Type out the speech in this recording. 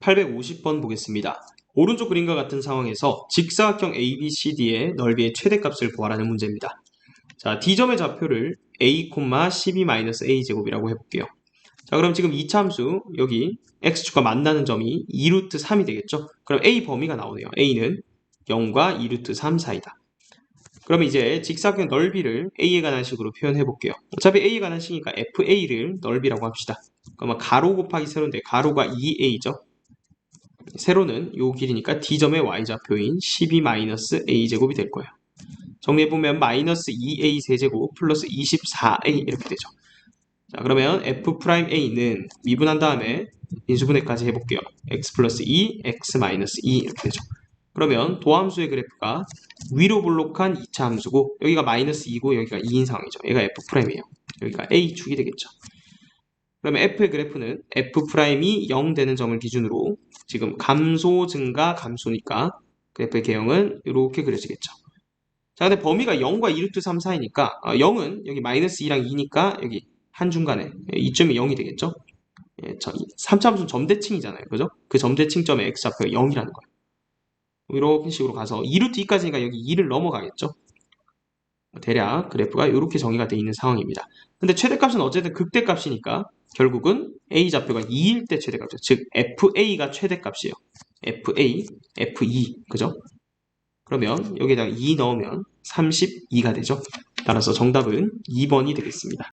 850번 보겠습니다. 오른쪽 그림과 같은 상황에서 직사각형 ABCD의 넓이의 최대값을 구하라는 문제입니다. 자, D점의 좌표를 a, 12-a 제곱이라고 해볼게요. 자, 그럼 지금 이차 함수 여기 x축과 만나는 점이 2루트 3이 되겠죠? 그럼 a 범위가 나오네요. a는 0과 2루트 3 사이다. 그러면 이제 직사각형 넓이를 a에 관한 식으로 표현해 볼게요. 어차피 a에 관한 식이니까 fa를 넓이라고 합시다. 그러면 가로 곱하기 세로인데 가로가 2a죠. 세로는 요 길이니까 D점의 Y좌표인 12-A 제곱이 될 거예요. 정리해보면 마이너스 2A 세제곱 플러스 24A 이렇게 되죠. 자 그러면 F'A는 미분한 다음에 인수분해까지 해볼게요. X 플러스 2, X 마이너스 2 이렇게 되죠. 그러면 도함수의 그래프가 위로 볼록한 2차 함수고 여기가 마이너스 2고 여기가 2인 상황이죠. 얘가 F'이에요. 여기가 A축이 되겠죠. 그러면 F의 그래프는 F'이 0 되는 점을 기준으로 지금 감소, 증가, 감소니까 그래프의 개형은 이렇게 그려지겠죠. 자, 근데 범위가 0과 2 루트 3 사이니까 어, 0은 여기 마이너스 2랑 2니까 여기 한 중간에 이점이 0이 되겠죠. 예, 3차함수 점대칭이잖아요. 그죠? 그 점대칭점의 x좌표가 0이라는 거예요. 이런 식으로 가서 2루트 2까지니까 여기 2를 넘어가겠죠. 대략 그래프가 이렇게 정의가 되어 있는 상황입니다. 근데 최대값은 어쨌든 극대값이니까 결국은 a 좌표가 2일 때 최대값이죠. 즉 fa가 최대값이에요. fa, f2 그죠? 그러면 여기에다가 2 넣으면 32가 되죠. 따라서 정답은 2번이 되겠습니다.